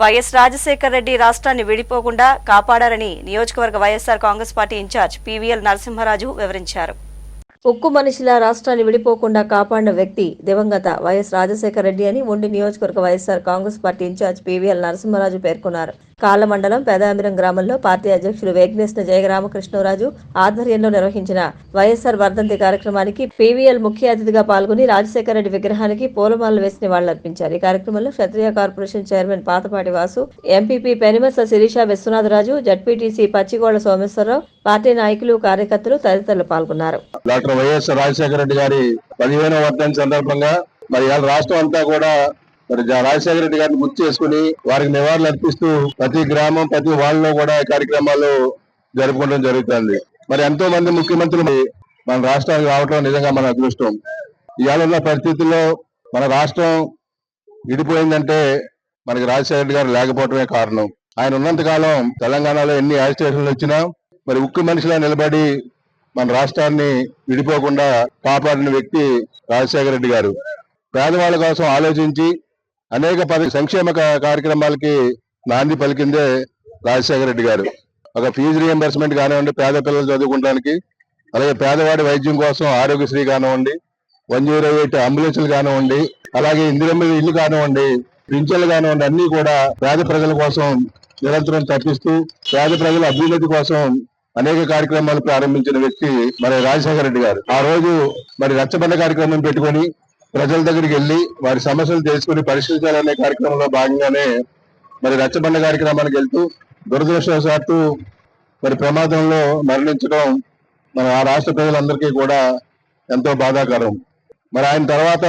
YS Rajasekhar Reddy రాష్ట్రాన్ని విడిపోకుండా కాపాడారని నియోజకవర్గ YSR Congress party incharge PVL Narasimharaju వివరించారు. ఉక్కు మనిషిలా రాష్ట్రాన్ని విడిపోకుండా కాపాడిన వ్యక్తి దివంగత వైఎస్ రాజశేఖర రెడ్డి అని ఉండి నియోజకవర్గ YSR Congress party incharge PVL Narasimharaju పేర్కొన్నారు. కాళ్ళమండలం పెదామిరం గ్రామంలో పార్టీ అధ్యక్షులు వేగ్నేశ్న జయరామకృష్ణరాజు ఆధ్వర్యంలో నిర్వహించిన వైఎస్ఆర్ వర్ధంతి కార్యక్రమానికి పీవీఎల్ ముఖ్య అతిథిగా పాల్గొని రాజశేఖర రెడ్డి విగ్రహానికి పూలమాలలు వేసి నివాళులర్పించారు ఈ కార్యక్రమంలో Kshatriya corporation chairman Pathapati Vasu MPP పెనిమర్స Sirisha Viswanatharaju ZPTC Pachigolla Someswararao party నాయకులు కార్యకర్తలు తదితరులు పాల్గొన్నారు. డాక్టర్ వైఎస్ రాజశేఖర రెడ్డి గారి పదిహేనవ వర్ధంతి సందర్భంగా మరి రాష్ట్రం అంతా కూడా మరి జా- రాజశేఖర రెడ్డి గారిని గుర్తు చేసుకుని వారికి నివాళులు అర్పిస్తూ ప్రతి గ్రామం ప్రతి వాళ్ళలో కూడా ఈ కార్యక్రమాలు జరుపుకోవడం జరుగుతుంది. మరి ఎంతో మంది ముఖ్యమంత్రులు మన రాష్ట్రానికి రావటం నిజంగా మన అదృష్టం. ఇవాళ ఉన్న పరిస్థితుల్లో మన రాష్ట్రం విడిపోయిందంటే మనకి రాజశేఖర రెడ్డి గారు లేకపోవటమే కారణం. ఆయన ఉన్నంత కాలం తెలంగాణలో ఎన్ని యాజిటేషన్లు వచ్చినా మరి ఉక్కు మనిషిలా నిలబడి మన రాష్ట్రాన్ని విడిపోకుండా కాపాడిన వ్యక్తి రాజశేఖర రెడ్డి గారు. పేదవాళ్ళ కోసం ఆలోచించి అనేక పది సంక్షేమ కార్యక్రమాలకి నాంది పలికిందే రాజశేఖర రెడ్డి గారు. ఒక ఫీజు రియంబర్స్మెంట్ కానివ్వండి పేద పిల్లలు చదువుకోవడానికి అలాగే పేదవాడి వైద్యం కోసం ఆరోగ్యశ్రీ కానివ్వండి వన్ జీరో ఎయిట్ అంబులెన్స్లు కానివ్వండి అలాగే ఇందిరమ్మ ఇల్లు కానివ్వండి పింఛన్లు కానివ్వండి అన్ని కూడా పేద ప్రజల కోసం నిరంతరం తప్పిస్తూ పేద ప్రజల అభ్యున్నతి కోసం అనేక కార్యక్రమాలు ప్రారంభించిన వ్యక్తి మరి రాజశేఖర రెడ్డి గారు. ఆ రోజు మరి రచ్చబండ కార్యక్రమం పెట్టుకొని ప్రజల దగ్గరికి వెళ్ళి వారి సమస్యలు తెలుసుకుని పరిష్కరించాలనే కార్యక్రమంలో భాగంగానే మరి రచ్చబండ కార్యక్రమానికి వెళ్తూ దురదృష్టవశాత్తు మరి ప్రమాదంలో మరణించడం మన ఆ రాష్ట్ర ప్రజలందరికీ కూడా ఎంతో బాధాకరం. మరి ఆయన తర్వాత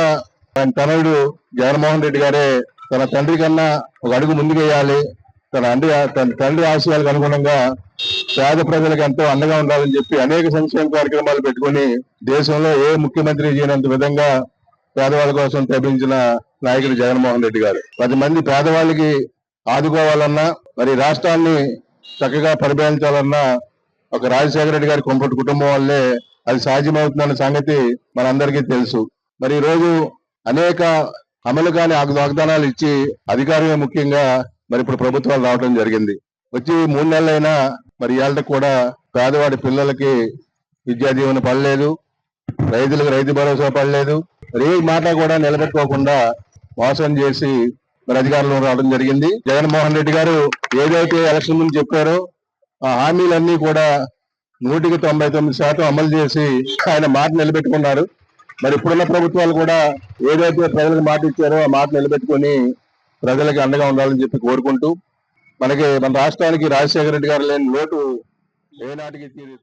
ఆయన తనయుడు జగన్మోహన్ రెడ్డి గారే తన తండ్రి కన్నా ఒక అడుగు ముందుకేయాలి తన అండి తన తండ్రి ఆశయాలకు అనుగుణంగా పేద ప్రజలకు ఎంతో అండగా ఉండాలని చెప్పి అనేక సంక్షేమ కార్యక్రమాలు పెట్టుకొని దేశంలో ఏ ముఖ్యమంత్రి చేయనంత విధంగా పేదవాళ్ళ కోసం తప్పించిన నాయకుడు జగన్మోహన్ రెడ్డి గారు. పది మంది పేదవాళ్ళకి ఆదుకోవాలన్నా మరి రాష్ట్రాన్ని చక్కగా పరిపాలించాలన్నా ఒక రాజశేఖర రెడ్డి గారి కొంపటి కుటుంబం వల్లే అది సాధ్యమవుతుందన్న సంగతి మనందరికీ తెలుసు. మరి ఈరోజు రోజు అనేక అమలు కాని వాగ్దానాలు ఇచ్చి అధికారమే ముఖ్యంగా మరి ఇప్పుడు ప్రభుత్వాలు రావడం జరిగింది. వచ్చి మూడు నెలలైనా మరి ఏళ్ళకి కూడా పేదవాడి పిల్లలకి విద్యా దీవెన పడలేదు. రైతులకు రైతు భరోసా పడలేదు. ఏ మాట కూడా నిలబెట్టుకోకుండా మోసం చేసి మరి అధికారంలో రావడం జరిగింది. జగన్మోహన్ రెడ్డి గారు ఏదైతే ఎలక్షన్ ముందు చెప్పారో ఆ హామీలన్నీ కూడా నూటికి తొంభై తొమ్మిది శాతం అమలు చేసి ఆయన మాట నిలబెట్టుకున్నారు. మరి ఇప్పుడున్న ప్రభుత్వాలు కూడా ఏదైతే ప్రజలకు మాట ఇచ్చారో ఆ మాట నిలబెట్టుకొని ప్రజలకు అండగా ఉండాలని చెప్పి కోరుకుంటూ మనకి మన రాష్ట్రానికి రాజశేఖర రెడ్డి గారు లేని లోటు ఏనాటికి తీరు